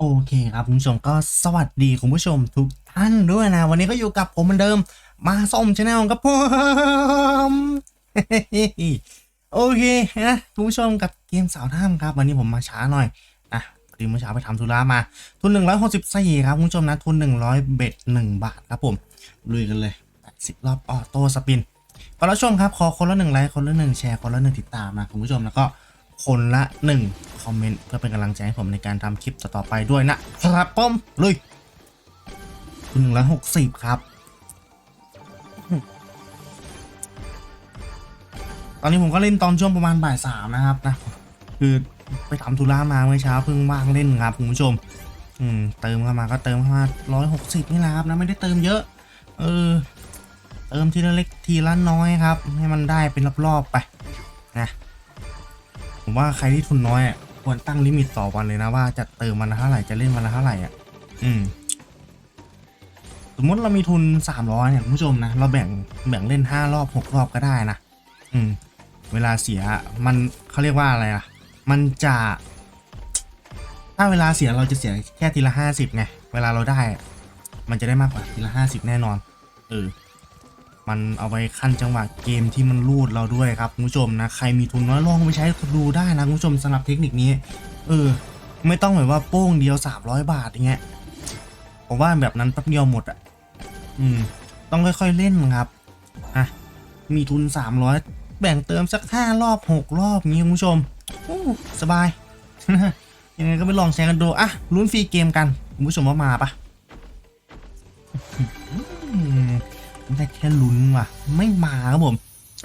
โอเคครับคุณผู้ชมก็สวัสดีคุณผู้ชมทุกท่านด้วยนะ วันนี้ก็อยู่กับผมเหมือนเดิมมาส้มชาแนลครับผมโอเคนะคุณผู้ชมกับเกมสาวท่ามครับ วันนี้ผมมาช้าหน่อยนะพอดีเมื่อเช้าไปทำธุระมา ทุน 164 ครับคุณผู้ชมนะ ทุน 100 เบ็ด1 บาทครับผมลุยกันเลย80รอบออโต้สปินขอรับชมครับขอคนละหนึ่งไลค์คนละหนึ่งแชร์คนละหนึ่งติดตามนะคุณผู้ชมแล้วก็ คนละหนึ่งคอมเมนต์เพื่อเป็นกำลังใจให้ผมในการทำคลิปต่อๆไปด้วยนะครับผมลุยทุน160ครับ ตอนนี้ผมก็เล่นตอนช่วงประมาณบ่ายสามนะครับนะ คือไปทำธุระมาเมื่อเช้าเพิ่งว่างเล่นครับคุณผู้ชม อืมเติมเข้ามาก็เติมเข้ามาร้อยหกสิบนี่แหละครับนะไม่ได้เติมเยอะ เออ เติมทีละเล็กทีละน้อยครับ ให้มันได้เป็นรอบๆไปนะ ผมว่าใครที่ทุนน้อยอะควรตั้งลิมิตต่อวันเลยนะว่าจะเติมวันละเท่าไหร่จะเล่นวันละเท่าไหร่อะอืม สมมติเรามีทุนสามร้อยเนี่ยคุณผู้ชมนะเราแบ่งแบ่งเล่นห้ารอบหกรอบก็ได้นะอืม เวลาเสียมันเขาเรียกว่าอะไรล่ะ มันจะ ถ้าเวลาเสียเราจะเสียแค่ทีละห้าสิบไงเวลาเราได้ มันจะได้มากกว่าทีละห้าสิบแน่นอน เออ มันเอาไปขั้นจังหวะเกมที่มันรูดเราด้วยครับคุณผู้ชมนะใครมีทุนน้อยลองไปใช้ดูได้นะคุณผู้ชมสำหรับเทคนิคนี้ เออ ไม่ต้องแบบว่าโป้งเดียวสามร้อยบาทอย่างเงี้ยผมว่าแบบนั้นแป๊บเดียวหมดอะอืม ต้องค่อยๆเล่นครับอะมีทุนสามร้อยแบ่งเติมสักห้ารอบหกรอบนี้คุณผู้ชมอู้สบาย ยังไงก็ไปลองแชร์กันดูอะลุ้นฟรีเกมกันคุณผู้ชมว่ามาปะ ได้แค่ลุ้นว่ะ ไม่มาครับผม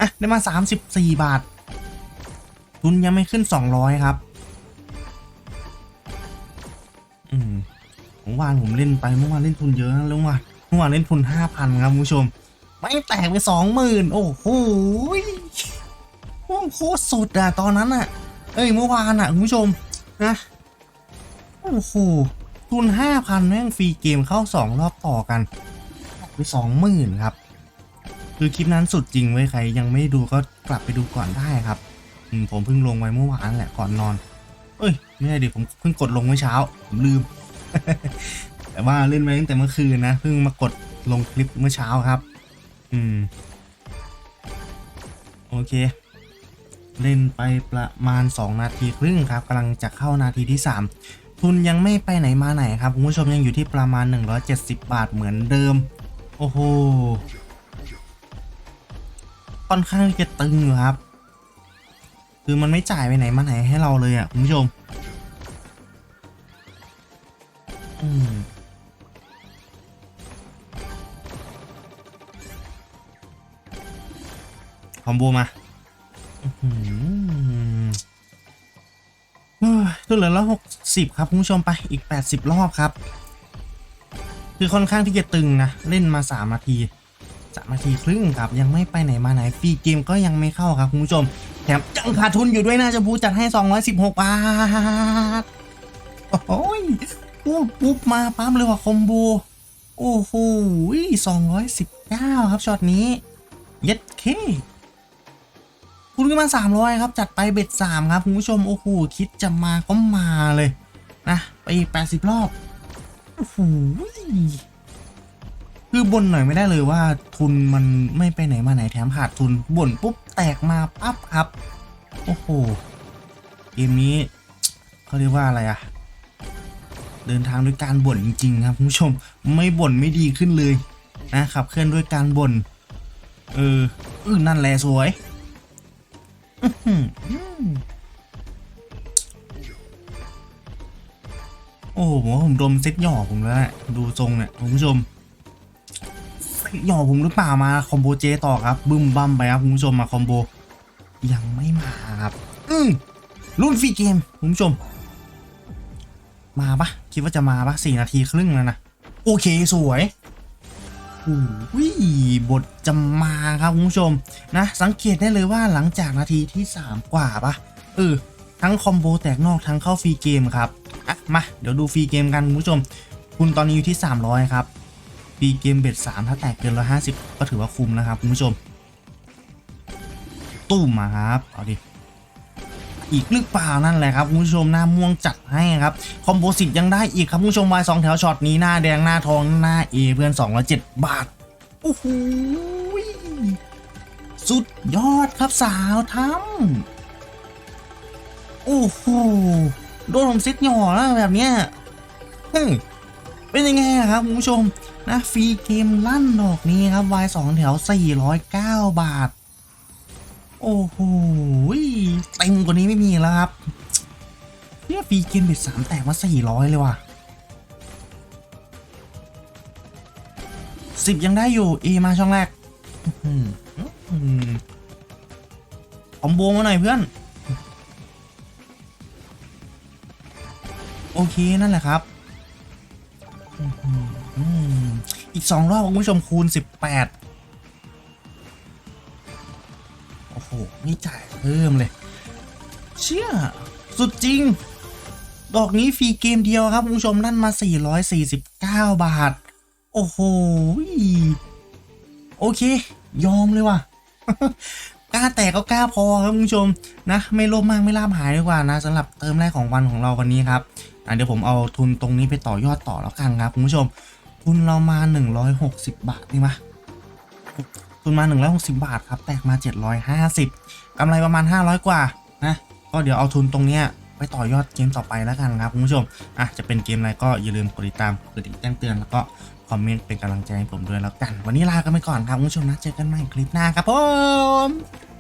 อะ ได้มา 34 บาท ทุนยังไม่ขึ้น 200 ครับ อืมเมื่อวานผมเล่นไปเมื่อวานเล่นทุนเยอะนะแล้วเมื่อวานเมื่อวานเล่นทุน 5,000 ครับคุณผู้ชม ไม่แตกไปสองหมื่นโอ้โหโคตรสุดอะตอนนั้นอะเอ้ยเมื่อวานอะคุณผู้ชมนะโอ้โหทุนห้าพันแม่งฟรีเกมเข้าสองรอบต่อกัน ไปสองหมื่นครับ คือคลิปนั้นสุดจริงเว้ยใครยังไม่ดูก็กลับไปดูก่อนได้ครับผมเพิ่งลงไว้เมื่อวานแหละก่อนนอน เอ้ย ไม่ใช่ดิผมเพิ่งกดลงเมื่อเช้า ผมลืม แต่ว่าเล่นไว้ตั้งแต่เมื่อคืนนะเพิ่งมากดลงคลิปเมื่อเช้าครับ อืม โอเค เล่นไปประมาณ 2 นาทีครึ่งครับกำลังจะเข้านาทีที่ 3 ทุนยังไม่ไปไหนมาไหนครับคุณผู้ชมยังอยู่ที่ประมาณ 170 บาทเหมือนเดิม โอ้โห ค่อนข้างจะตึงอยู่ครับ คือมันไม่จ่ายไปไหนมาไหนให้เราเลยอะ คุณผู้ชม อืมคอมโบมาอื้อหือเฮ้ยตัวเหลือละหกสิบครับ คุณผู้ชมไปอีกแปดสิบรอบครับ คือค่อนข้างที่จะตึงนะ เล่นมาสามนาทีสามนาทีครึ่งครับยังไม่ไปไหนมาไหนฟรีเกมก็ยังไม่เข้าครับคุณผู้ชมแถมยังขาดทุนอยู่ด้วยนะจะพูจัดให้ 216 บาท โอ้ยพูดปุ๊บมาปั๊มเลยว่ะคอมโบ โอ้โห219 ครับช็อตนี้เย็ดเคคุณขึ้นมาสามร้อยครับ จัดไปเบ็ดสามครับ คุณผู้ชม โอ้โห คิดจะมาก็มาเลย นะ ไปแปดสิบรอบ หคือบนหน่อยไม่ได้เลยว่าทุนมันไม่ไปไหนมาไหนแถมขาดทุนบ่นปุ๊บแตกมาปั๊บครับ โอ้โหเกมนี้เขาเรียกว่าอะไรอะเดินทางด้วยการบ่นจริงๆครับคุณผู้ชมไม่บ่นไม่ดีขึ้นเลยนะครับเคลื่อนด้วยการบ่นเอออือนั่นแหละสวย อืม โอ้โหผมว่าผมดมเซ็ตหย่อผมแล้วแหละดูทรงเนี่ยคุณผู้ชมเซ็ตหย่อผมหรือเปล่ามาคอมโบเจต่อครับบึ้มบั้มไปครับคุณผู้ชมมาคอมโบยังไม่มาครับอืมรุ่นฟรีเกมคุณผู้ชม มาปะคิดว่าจะมาปะสี่นาทีครึ่งแล้วนะโอเคสวยโอ้ยบทจะมาครับคุณผู้ชมนะ สังเกตได้เลยว่าหลังจากนาทีที่ 3 กว่าปะเออทั้งคอมโบแตกนอกทั้งเข้าฟรีเกมครับ อะมาเดี๋ยวดูฟรีเกมกันคุณผู้ชม คุณตอนนี้อยู่ที่ 300 ครับฟรีเกมเบ็ด3ถ้าแตกเกิน150ก็ถือว่าคุ้มนะครับคุณผู้ชมตุ้มาครับเอาดิอีกหรือเปล่านั่นแหละครับคุณผู้ชมหน้าม่วงจัดให้ครับคอมโพสิตยังได้อีกครับคุณผู้ชมวายสองแถวช็อตนี้หน้าแดงหน้าทองหน้าเอเพื่อน207บาทโอ้โหสุดยอดครับสาวทำโอ้โห โดนผมซิดหย่อแล้วแบบเนี้ยเฮ้ยเป็นยังไงครับคุณผู้ชมนะฟรีเกมลั่นดอกนี้ครับวายสองแถว 409 บาท โอ้โหเต็มกว่านี้ไม่มีแล้วครับเนี่ยฟรีเกมเบิดสามแตกมาสี่ร้อยเลยว่ะสิบยังได้อยู่ เอมาช่องแรกอื้อหืออื้อหือคอมโบมาหน่อยเพื่อน โอเคนั่นแหละครับอีกสองรอบคุณผู้ชมคูณสิบแปดโอ้โห นี่จ่ายเพิ่มเลย เชี่ยสุดจริง ดอกนี้ฟรีเกมเดียวครับคุณผู้ชมนั่นมา 449 บาท โอ้โห โอเค ยอมเลยว่ะ กล้าแตกก็กล้าพอครับคุณผู้ชมนะ ไม่โลภมากไม่ล่ามหายดีกว่านะสำหรับเติมแรกของวันของเราวันนี้ครับเดี๋ยวผมเอาทุนตรงนี้ไปต่อยอดต่อแล้วกันครับคุณผู้ชม ทุนเรามา 160 บาทนี่มาทุนมา 160 บาทครับ แตกมา 750กำไรประมาณ 500 กว่านะก็เดี๋ยวเอาทุนตรงเนี้ยไปต่อยอดเกมต่อไปแล้วกันครับคุณผู้ชมอะจะเป็นเกมอะไรก็อย่าลืมกดติดตามกดติดแจ้งเตือนแล้วก็ อมเมนต์เป็นกำลังใจให้ผมด้วยแล้วกัน วันนี้ลากันไปก่อนครับคุณผู้ชมนะเจอกันใหม่คลิปหน้าครับผม